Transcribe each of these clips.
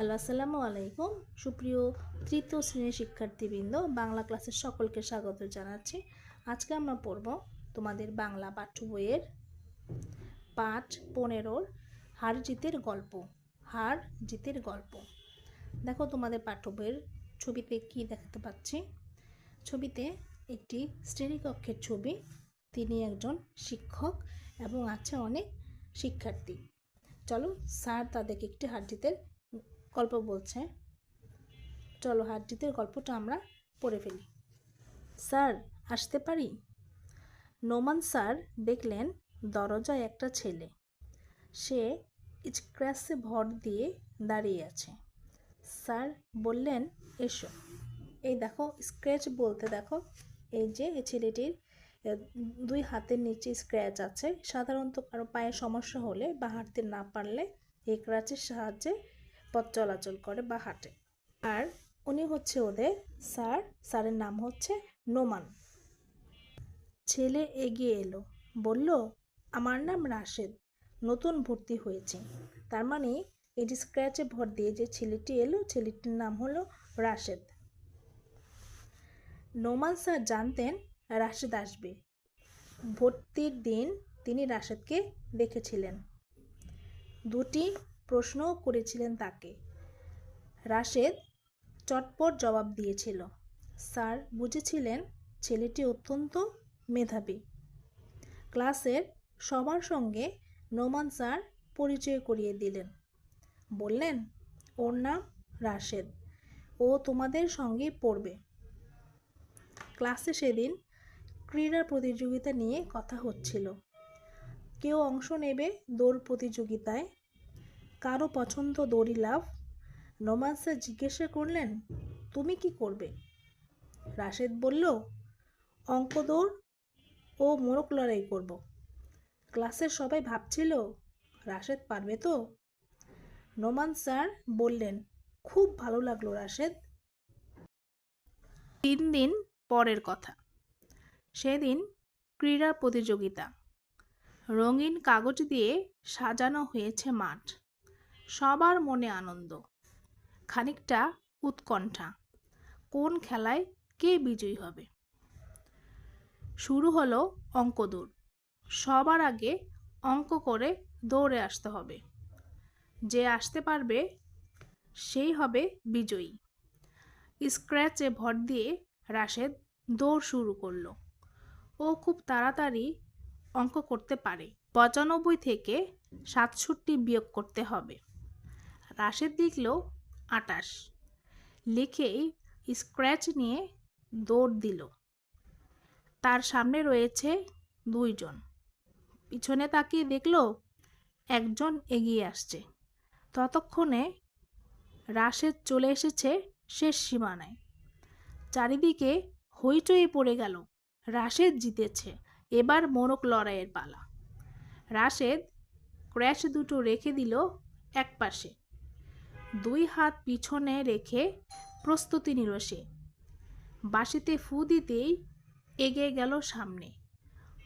Hello, আসসালামু আলাইকুম। সুপ্রিয় তৃতীয় শ্রেণির শিক্ষার্থীবৃন্দ, বাংলা ক্লাসের সকলকে স্বাগত জানাচ্ছি। আজকে আমরা পড়ব তোমাদের বাংলা পাঠ্য বইয়ের পাঠ পনেরোর হার জিতের গল্প, হার জিতের গল্প। দেখো তোমাদের পাঠ্য বইয়ের ছবিতে কি দেখাতে পাচ্ছি। ছবিতে একটি শ্রেণীকক্ষের ছবি, তিনি একজন শিক্ষক এবং আছে অনেক শিক্ষার্থী। চলো, স্যার তাদেরকে একটি হার জিতের গল্প বলছে। চলো জিতের গল্পটা আমরা পড়ে ফেলি। স্যার, আসতে পারি? নোমান স্যার দেখলেন দরজায় একটা ছেলে। সে স্ক্র্যাচে ভর দিয়ে দাঁড়িয়ে আছে। স্যার বললেন, এসো। এই দেখো, স্ক্র্যাচ বলতে দেখো, এই যে এই ছেলেটির দুই হাতের নিচে স্ক্র্যাচ আছে। সাধারণত কারও পায়ে সমস্যা হলে বা হাঁটতে না পারলে এই ক্রাচের সাহায্যে পথ চলাচল করে বা হাঁটে। আর উনি হচ্ছে ওদের স্যার। স্যারের নাম হচ্ছে নোমান। ছেলে এগিয়ে এলো। বলল, আমার নাম রাশেদ। নতুন ভর্তি হয়েছে। তার মানে এটি স্ক্র্যাচে ভর দিয়ে যে ছেলেটি এলো, ছেলেটির নাম হলো রাশেদ। নোমান স্যার জানতেন রাশেদ আসবে। ভর্তির দিন তিনি রাশেদকে দেখেছিলেন। দুটি প্রশ্নও করেছিলেন তাকে। রাশেদ চটপট জবাব দিয়েছিল, স্যার, বুঝেছিলেন, ছেলেটি অত্যন্ত মেধাবী। ক্লাসের সবার সঙ্গে নোমান স্যার পরিচয় করিয়ে দিলেন। বললেন, ওর নাম রাশেদ, ও তোমাদের সঙ্গেই পড়বে। ক্লাসে সেদিন ক্রীড়া প্রতিযোগিতা নিয়ে কথা হচ্ছিল। কেউ অংশ নেবে দৌড় প্রতিযোগিতায় কারও পছন্দ দড়ি লাভ নোমান স্যার জিজ্ঞাসা করলেন, তুমি কি করবে? রাশেদ বলল, অঙ্ক দৌড় ও মোরক লড়াই করব। ক্লাসের সবাই ভাবছিল, রাশেদ পারবে তো? নোমান স্যার বললেন, খুব ভালো লাগল রাশেদ। তিন দিন পরের কথা। সেদিন ক্রীড়া প্রতিযোগিতা। রঙিন কাগজ দিয়ে সাজানো হয়েছে মাঠ। সবার মনে আনন্দ। খানিকটা উৎকণ্ঠা। কোন খেলায় কে বিজয়ী হবে? শুরু হলো অঙ্ক দৌড় সবার আগে অঙ্ক করে দৌড়ে আসতে হবে। যে আসতে পারবে, সেই হবে বিজয়ী। স্ক্র্যাচে ভর দিয়ে রাশেদ দৌড় শুরু করল। ও খুব তাড়াতাড়ি অঙ্ক করতে পারে। পঁচানব্বই থেকে সাতষট্টি বিয়োগ করতে হবে। রাশেদ লিখল আটাশ। লিখেই স্ক্র্যাচ নিয়ে দৌড় দিল। তার সামনে রয়েছে দুইজন। পিছনে তাকিয়ে দেখল একজন এগিয়ে আসছে। ততক্ষণে রাশেদ চলে এসেছে শেষ সীমানায়। চারিদিকে হইচই পড়ে গেল। রাশেদ জিতেছে। এবার মোরক লড়াইয়ের পালা। রাশেদ ক্র্যাশ দুটো রেখে দিল এক পাশে দুই হাত পিছনে রেখে প্রস্তুতি নিল সে। বাঁশিতে ফু দিতেই এগিয়ে গেল সামনে।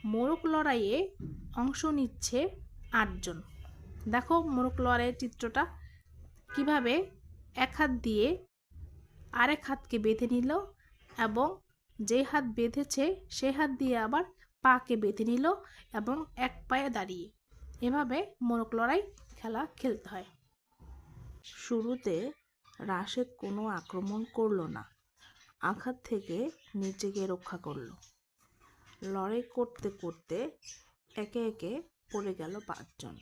মোরক লড়াইয়ে অংশ নিচ্ছে আটজন। দেখো মোরক লড়াইয়ের চিত্রটা। কীভাবে এক হাত দিয়ে আরেক হাতকে বেঁধে নিল এবং যে হাত বেঁধেছে, সে হাত দিয়ে আবার পাকে বেঁধে নিল এবং এক পায়ে দাঁড়িয়ে। এভাবে মোরক লড়াই খেলা খেলতে হয়। শুরুতে রাশেদ কোনো আক্রমণ করল না, আঘাত থেকে নিজেকে রক্ষা করল। লড়াই করতে করতে একে একে পড়ে গেল পাঁচজন,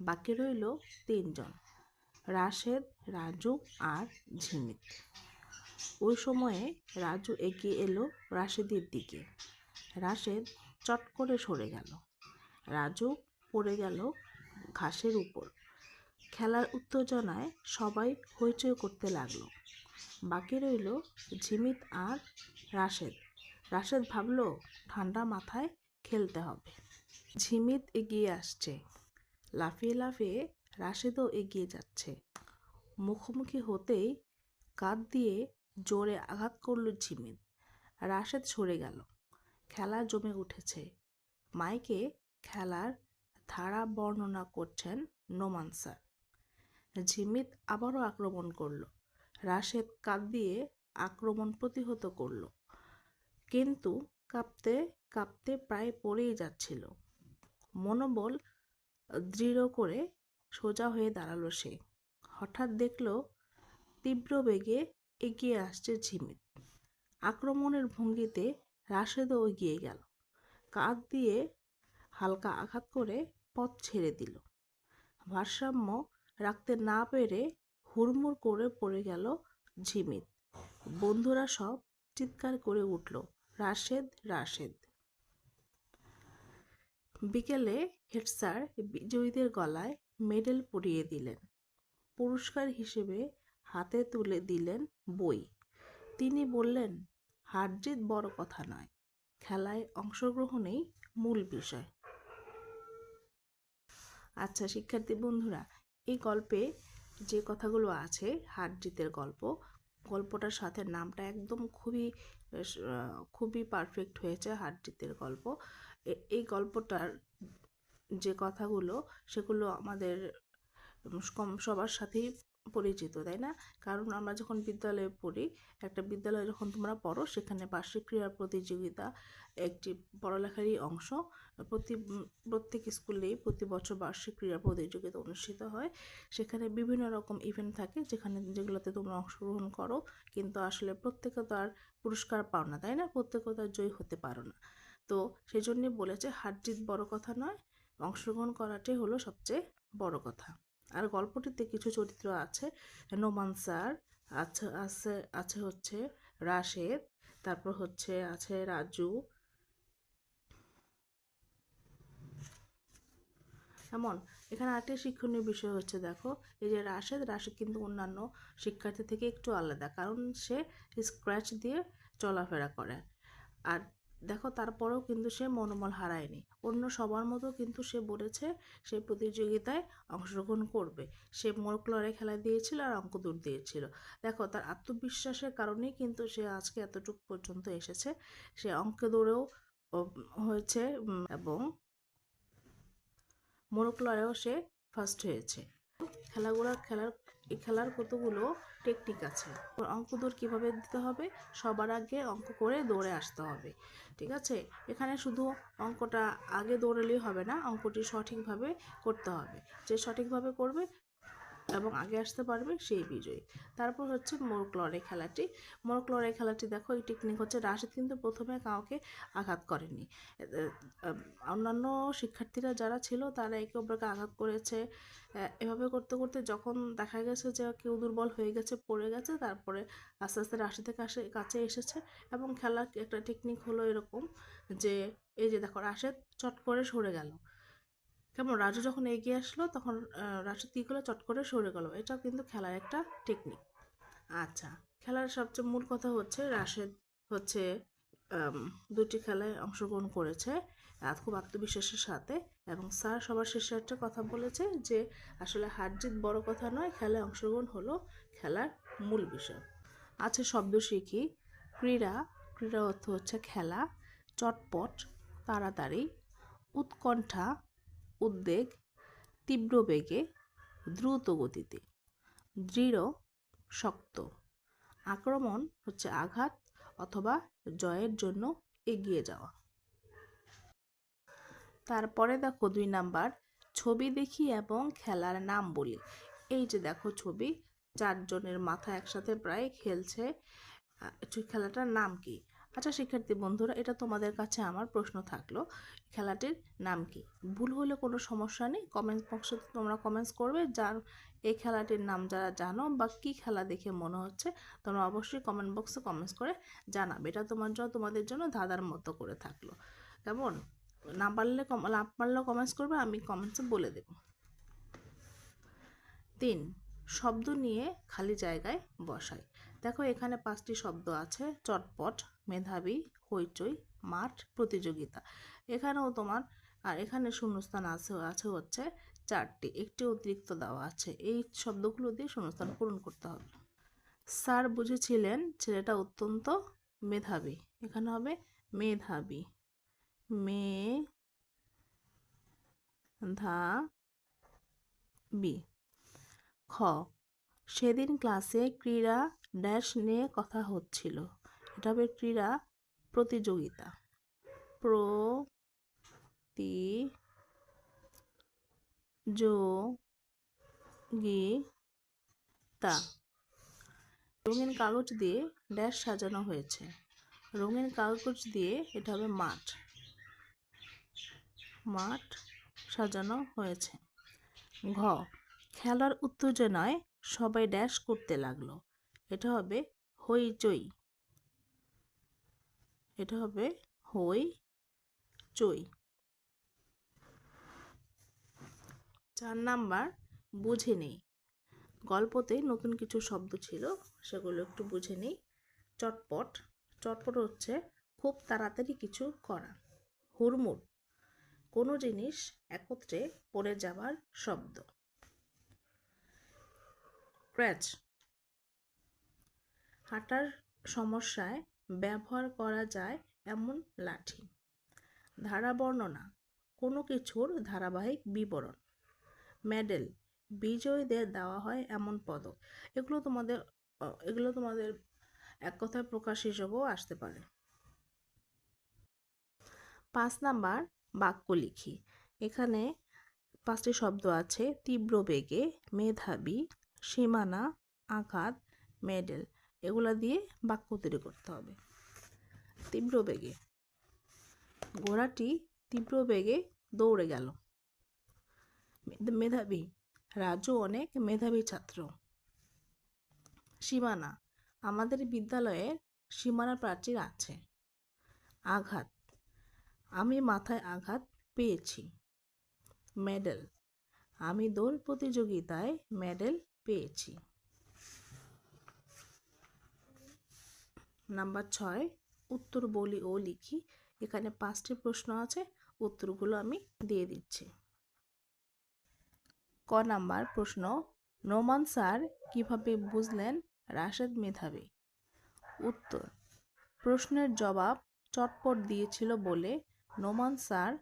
বাকি রইল তিনজন, রাশেদ, রাজু আর ঝিমিত। ওই সময়ে রাজু এগিয়ে এলো রাশেদের দিকে। রাশেদ চট করে সরে গেল। রাজু পড়ে গেল ঘাসের উপর। খেলার উত্তেজনায় সবাই হইচই করতে লাগল। বাকি রইল ঝিমিত আর রাশেদ। রাশেদ ভাবল, ঠান্ডা মাথায় খেলতে হবে। ঝিমিত এগিয়ে আসছে। লাফিয়ে লাফিয়ে রাশেদও এগিয়ে যাচ্ছে। মুখোমুখি হতেই কাঁধ দিয়ে জোরে আঘাত করল ঝিমিত। রাশেদ সরে গেল। খেলা জমে উঠেছে। মাইকে খেলার ধারা বর্ণনা করছেন নোমান স্যার। ঝিমিত আবারও আক্রমণ করল। রাশেদ কাঁদ দিয়ে আক্রমণ প্রতিহত করল। কিন্তু কাঁপতে কাঁপতে প্রায় পড়েই যাচ্ছিল। মনোবল দৃঢ় করে সোজা হয়ে দাঁড়াল সে। হঠাৎ দেখল তীব্র বেগে এগিয়ে আসছে ঝিমিত। আক্রমণের ভঙ্গিতে রাশেদও এগিয়ে গেল। কাঁধ দিয়ে হালকা আঘাত করে পথ ছেড়ে দিল। ভারসাম্য রাখতে না পেরে হুড়মুড় করে পড়ে গেল ঝিমিত। বন্ধুরা সব চিৎকার করে উঠল, রাশেদ রাশেদ। বিকেলে হেড স্যার বিজয়ীদের গলায় মেডেল পরিয়ে দিলেন। পুরস্কার হিসেবে হাতে তুলে দিলেন বই। তিনি বললেন হার জিত বড় কথা নয়, খেলায় অংশগ্রহণেই মূল বিষয়। আচ্ছা শিক্ষার্থী বন্ধুরা এই গল্পে যে কথাগুলো আছে, হারজিতের গল্প, গল্পটার সাথে নামটা একদম খুবই খুবই পারফেক্ট হয়েছে হারজিতের গল্প। এই গল্পটার যে কথাগুলো, সেগুলো আমাদের কম সবার সাথেই পরিচিত, তাই না? কারণ আমরা যখন বিদ্যালয়ে পড়ি, একটা বিদ্যালয়ে যখন তোমরা পড়ো, সেখানে বার্ষিক ক্রীড়া প্রতিযোগিতা একটি পড়ালেখারই অংশ। প্রতি, প্রত্যেক স্কুলেই প্রতি বছর বার্ষিক ক্রীড়া প্রতিযোগিতা অনুষ্ঠিত হয়। সেখানে বিভিন্ন রকম ইভেন্ট থাকে, যেখানে, যেগুলোতে তোমরা অংশগ্রহণ করো। কিন্তু আসলে প্রত্যেকে তো আর পুরস্কার পাও না, তাই না? প্রত্যেকে তো আর জয়ী হতে পারো না। তো সেই জন্যে বলেছে হার জিত বড় কথা নয়, অংশগ্রহণ করাটাই হলো সবচেয়ে বড় কথা। আর গল্পটিতে কিছু চরিত্র আছে, নোমান স্যার, আছে আছে আছে হচ্ছে রাশেদ, তারপর হচ্ছে আছে রাজু। এমন এখানে আরেকটি শিক্ষণীয় বিষয় হচ্ছে দেখো, এই যে রাশেদ রাশেদ কিন্তু অন্যান্য শিক্ষার্থী থেকে একটু আলাদা, কারণ সে স্ক্র্যাচ দিয়ে চলাফেরা করে। আর দেখো তারপরেও কিন্তু সে মনোবল হারায়নি। অন্য সবার মতো কিন্তু সে বলেছে সে প্রতিযোগিতায় অংশগ্রহণ করবে। সে মোরকলরে খেলা দিয়েছিল আর অঙ্ক দূর দিয়েছিল। দেখো তার আত্মবিশ্বাসের কারণেই কিন্তু সে আজকে এতটুকু পর্যন্ত এসেছে। সে অঙ্কে দৌড়েও হয়েছে এবং মোরকলরেও সে ফার্স্ট হয়েছে। খেলাগুলো, খেলার এই খেলার কতগুলো টেকনিক আছে? অঙ্ক দৌড় কীভাবে দিতে হবে? সবার আগে অঙ্ক করে দৌড়ে আসতে হবে, ঠিক আছে? এখানে শুধু অঙ্কটা আগে দৌড়ালেই হবে না, অঙ্কটি সঠিকভাবে করতে হবে। যে সঠিকভাবে করবে এবং আগে আসতে পারবে সেই বিজয়ী। তারপর হচ্ছে মোরক লড়াই খেলাটি। মোরক লড়াই খেলাটি দেখো, এই টেকনিক হচ্ছে রাশেদ কিন্তু প্রথমে কাউকে আঘাত করেনি। অন্যান্য শিক্ষার্থীরা যারা ছিল, তারা একে অপরকে আঘাত করেছে। এভাবে করতে করতে যখন দেখা গেছে যে কেউ দুর্বল হয়ে গেছে, পড়ে গেছে, তারপরে আস্তে আস্তে রাশেদের কাছে কাছে এসেছে এবং খেলার একটা টেকনিক হলো এরকম যে, এই যে দেখো, রাশেদ চট করে সরে গেল। কেমন? রাজু যখন এগিয়ে আসলো, তখন কী করল? চট করে সরে গেল। এটাও কিন্তু খেলার একটা টেকনিক আচ্ছা খেলার সবচেয়ে মূল কথা হচ্ছে, রাশেদ হচ্ছে দুটি খেলায় অংশগ্রহণ করেছে খুব আত্মবিশ্বাসের সাথে। এবং স্যার সবার শেষে একটা কথা বলেছে যে, আসলে হার জিত বড় কথা নয়, খেলায় অংশগ্রহণ হলো খেলার মূল বিষয়। আছে শব্দ শিখি। ক্রীড়া ক্রীড়া অর্থ হচ্ছে খেলা, চটপট, তাড়াতাড়ি, উৎকণ্ঠা উদ্বেগ তীব্র বেগে, দ্রুত গতিতে, দৃঢ়, শক্ত। আক্রমণ হচ্ছে আঘাত অথবা জয়ের জন্য এগিয়ে যাওয়া। তারপরে দেখো দুই নাম্বার, ছবি দেখি এবং খেলার নাম বলি। এই যে দেখো ছবি, চারজনের মাথা একসাথে প্রায় খেলছে। খেলাটার নাম কি? আচ্ছা শিক্ষার্থী বন্ধুরা, এটা তোমাদের কাছে আমার প্রশ্ন থাকল খেলাটির নাম কি? ভুল হলে কোনো সমস্যা নেই কমেন্ট বক্সে তোমরা কমেন্টস করবে, যার, এই খেলাটির নাম যারা জানো বা কী খেলা দেখে মনে হচ্ছে, তোমরা অবশ্যই কমেন্ট বক্সে কমেন্টস করে জানাবে। এটা তোমার জন্য তোমাদের জন্য ধাঁধার মতো করে থাকল। কেমন? না পারলে না পারলেও কমেন্টস করবে, আমি কমেন্টসে বলে দেব। তিন, শব্দ নিয়ে খালি জায়গায় বসাই। দেখো এখানে পাঁচটি শব্দ আছে, চটপট। মেধাবী, হইচই, মাঠ, প্রতিযোগিতা। এখানেও তোমার, আর এখানে শূন্যস্থান আছে আছে হচ্ছে চারটি। একটি অতিরিক্ত দেওয়া আছে। এই শব্দগুলো দিয়ে শূন্যস্থান পূরণ করতে হবে। স্যার বুঝেছিলেন ছেলেটা অত্যন্ত মেধাবী। এখানে হবে মেধাবী। মে ধা বি খ। সেদিন ক্লাসে ক্রীড়া ড্যাশ নিয়ে কথা হচ্ছিল। এটা হবে ক্রীড়া প্রতিযোগিতা। প্রতি যোগিতা রঙিন কাগজ দিয়ে ড্যাশ সাজানো হয়েছে। রঙিন কাগজ দিয়ে এটা হবে মাঠ মাঠ সাজানো হয়েছে। ঘ, খেলার উত্তেজনায় সবাই ড্যাশ করতে লাগল। এটা হবে হইচই। এটা হবে হই চই। চার নাম্বার, বুঝে নেই। গল্পতে নতুন কিছু শব্দ ছিল, সেগুলো একটু বুঝে নিই। চটপট চটপট হচ্ছে খুব তাড়াতাড়ি কিছু করা। হুড়মুড়, কোনো জিনিস একত্রে পড়ে যাবার শব্দ। ক্র্যাচ, হাঁটার সমস্যায় ব্যবহার করা যায় এমন লাঠি। ধারা বর্ণনা কোনো কিছুর ধারাবাহিক বিবরণ। মেডেল, বিজয়ীদের দেওয়া হয় এমন পদক। এগুলো তোমাদের এগুলো তোমাদের এক কথায় প্রকাশ হিসেবেও আসতে পারে। পাঁচ নাম্বার, বাক্য লিখি। এখানে পাঁচটি শব্দ আছে, তীব্র বেগে, মেধাবী, সীমানা, আঘাত, মেডেল। এগুলা দিয়ে বাক্য তৈরি করতে হবে। তীব্র বেগে। ঘোড়াটি তীব্র বেগে দৌড়ে গেল। মেধাবী। রাজু অনেক মেধাবী ছাত্র। সীমানা। আমাদের বিদ্যালয়ের সীমানা প্রাচীর আছে। আঘাত। আমি মাথায় আঘাত পেয়েছি। মেডেল। আমি দৌড় প্রতিযোগিতায় মেডেল পেয়েছি। নাম্বার ছয়, উত্তর বলি ও লিখি। এখানে পাঁচটি প্রশ্ন আছে, উত্তরগুলো আমি দিয়ে দিচ্ছি। ক নাম্বার প্রশ্ন, নোমান স্যার কীভাবে বুঝলেন রাশেদ মেধাবী? উত্তর, প্রশ্নের জবাব চটপট দিয়েছিল বলে নোমান স্যার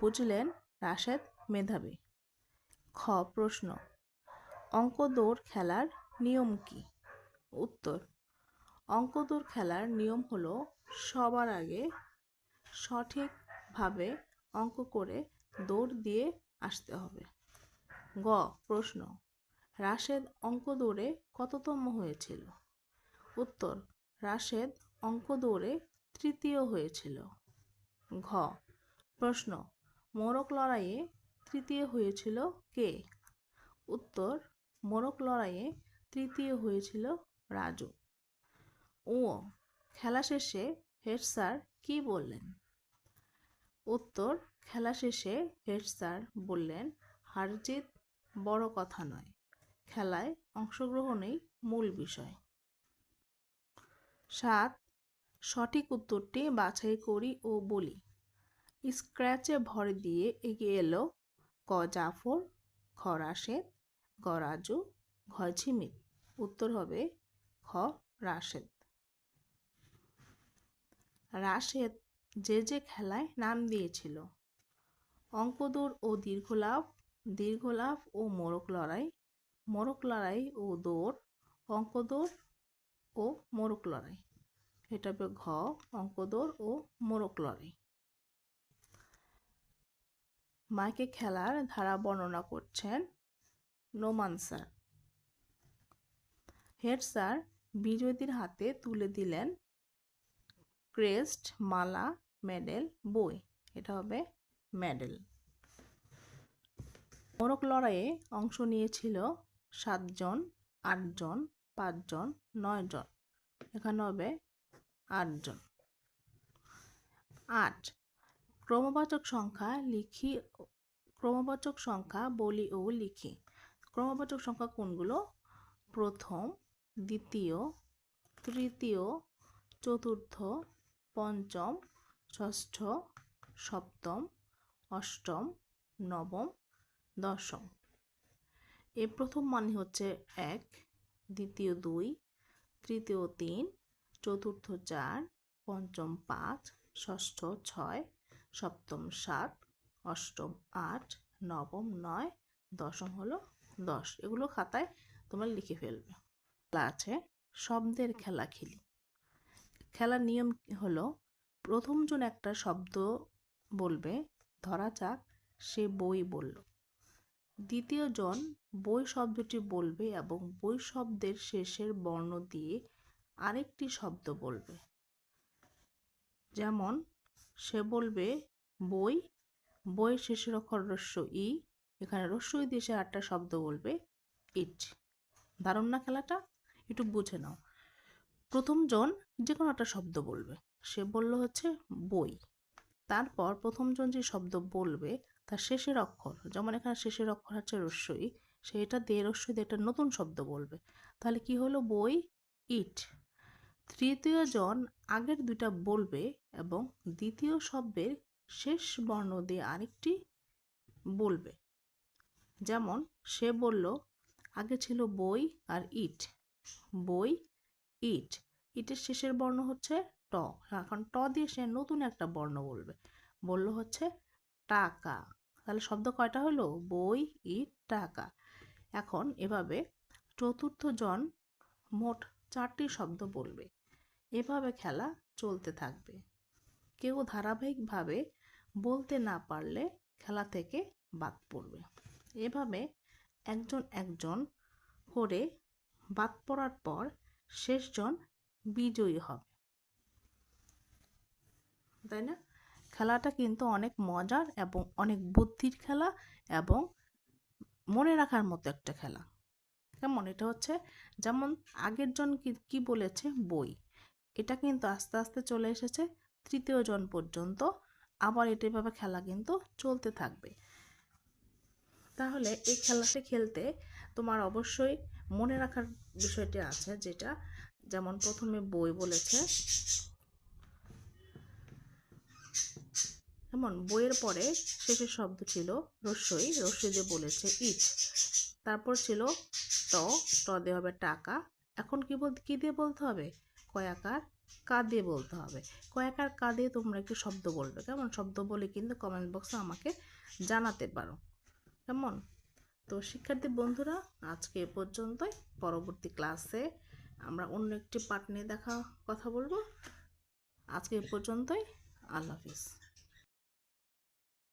বুঝলেন রাশেদ মেধাবী। খ প্রশ্ন অঙ্ক দৌড় খেলার নিয়ম কি? উত্তর অঙ্ক দৌড় খেলার নিয়ম হলো সবার আগে সঠিকভাবে অঙ্ক করে দৌড় দিয়ে আসতে হবে। গ, প্রশ্ন, রাশেদ অঙ্ক দৌড়ে কততম হয়েছিল? উত্তর, রাশেদ অঙ্ক দৌড়ে তৃতীয় হয়েছিল। ঘ, প্রশ্ন মোরক লড়াইয়ে তৃতীয় হয়েছিল কে? উত্তর মোরক লড়াইয়ে তৃতীয় হয়েছিল রাজু। ও, খেলা শেষে হেড স্যার কী বললেন? উত্তর, খেলা শেষে হেড স্যার বললেন হারজিত বড় কথা নয়, খেলায় অংশগ্রহণই মূল বিষয়। সাত, সঠিক উত্তরটি বাছাই করি ও বলি। স্ক্র্যাচে ভর দিয়ে এগিয়ে এলো ক জাফর, খ রাশেদ, গ উত্তর হবে খ রাশেদ। রাশেদ যে যে খেলায় নাম দিয়েছিল। অঙ্কদৌড় ও দীর্ঘলাভ দীর্ঘলাভ ও মোরক লড়াই মোরক লড়াই ও দৌড় অঙ্কদৌড় ও মোরক লড়াই। এটা হবে ঘ অঙ্কদৌড় ও মোরক লড়াই। মাইকে খেলার ধারা বর্ণনা করছেন নোমান স্যার। হেড স্যার বিজয়ীদের হাতে তুলে দিলেন ক্রেস্ট, মালা, মেডেল, বই। এটা হবে মেডেল। মোরগ লড়াইয়ে অংশ নিয়েছিল সাতজন, আটজন, পাঁচজন, নয়জন। এখানে হবে আটজন। আট। ক্রমবাচক সংখ্যা লিখি, ক্রমবাচক সংখ্যা বলি ও লিখি। ক্রমবাচক সংখ্যা কোনগুলো? প্রথম, দ্বিতীয়, তৃতীয়, চতুর্থ পঞ্চম, ষষ্ঠ, সপ্তম, অষ্টম, নবম, দশম। এর প্রথম মানে হচ্ছে এক, দ্বিতীয় দুই, তৃতীয় তিন, চতুর্থ চার, পঞ্চম পাঁচ, ষষ্ঠ ছয়, সপ্তম সাত, অষ্টম আট, নবম নয়, দশম হলো দশ। এগুলো খাতায় তোমরা লিখে ফেলবে। খেলা আছে, শব্দের খেলা খেলি। খেলার নিয়ম হলো প্রথমজন একটা শব্দ বলবে, ধরা যাক, সে বই বলল। দ্বিতীয়জন বই শব্দটি বলবে এবং বই শব্দের শেষের বর্ণ দিয়ে আরেকটি শব্দ বলবে। যেমন, সে বলবে, বই। বই শেষের অক্ষর রস্য ই, এখানে রস্য ই দিয়ে সে আটটা শব্দ বলবে, ইট। দারুণ না খেলাটা? একটু বুঝে নাও। প্রথমজন যে কোনো একটা শব্দ বলবে। সে বলল হচ্ছে বই। তারপর প্রথমজন যে শব্দ বলবে, তার শেষের অক্ষর, যেমন এখানে শেষের অক্ষর হচ্ছে রস্যই সেটা দিয়ে রস্যই দিয়ে একটা নতুন শব্দ বলবে। তাহলে কি হলো? বই, ইট। তৃতীয় জন আগের দুইটা বলবে এবং দ্বিতীয় শব্দের শেষ বর্ণ দিয়ে আরেকটি বলবে। যেমন সে বলল, আগে ছিল বই আর ইট। বই, ইট। ইটের শেষের বর্ণ হচ্ছে ট। এখন ট দিয়ে সে নতুন একটা বর্ণ বলবে। বলল হচ্ছে টাকা। তাহলে শব্দ কয়টা হলো? বই, ইট, টাকা। এখন এভাবে চতুর্থ জন মোট চারটি শব্দ বলবে। এভাবে খেলা চলতে থাকবে। কেউ ধারাবাহিকভাবে বলতে না পারলে খেলা থেকে বাদ পড়বে। এভাবে একজন একজন করে বাদ পড়ার পর শেষজন বিজয়ী হবে। তাই না? খেলাটা কিন্তু অনেক মজার এবং অনেক বুদ্ধির খেলা এবং মনে রাখার মতো একটা খেলা। কেমন? এটা হচ্ছে যেমন আগের জন কি বলেছে? বই। এটা কিন্তু আস্তে আস্তে চলে এসেছে তৃতীয় জন পর্যন্ত। আবার এটা এভাবে খেলা কিন্তু চলতে থাকবে। তাহলে এই খেলাটি খেলতে তোমার অবশ্যই মনে রাখার বিষয়টি আছে যেটা যেমন প্রথমে বই বলেছে। যেমন বইয়ের পরে শেষের শব্দ ছিল রস্যই রস্যই দিয়ে বলেছে ইট। তারপর ছিল ট ট দিয়ে হবে টাকা। এখন কি বল, কি দিয়ে বলতে হবে? কয়াকার কা দিয়ে বলতে হবে। কয়াকার কা দিয়ে তোমরা একটু শব্দ বলবে। কেমন? শব্দ বলে কিন্তু কমেন্ট বক্সে আমাকে জানাতে পারো। কেমন? তো শিক্ষার্থী বন্ধুরা, আজকে এ পর্যন্তই। পরবর্তী ক্লাসে আমরা অন্য একটি পার্ট নিয়ে দেখা কথা বলব। আজকে পর্যন্তই। আল্লাহ হাফিজ।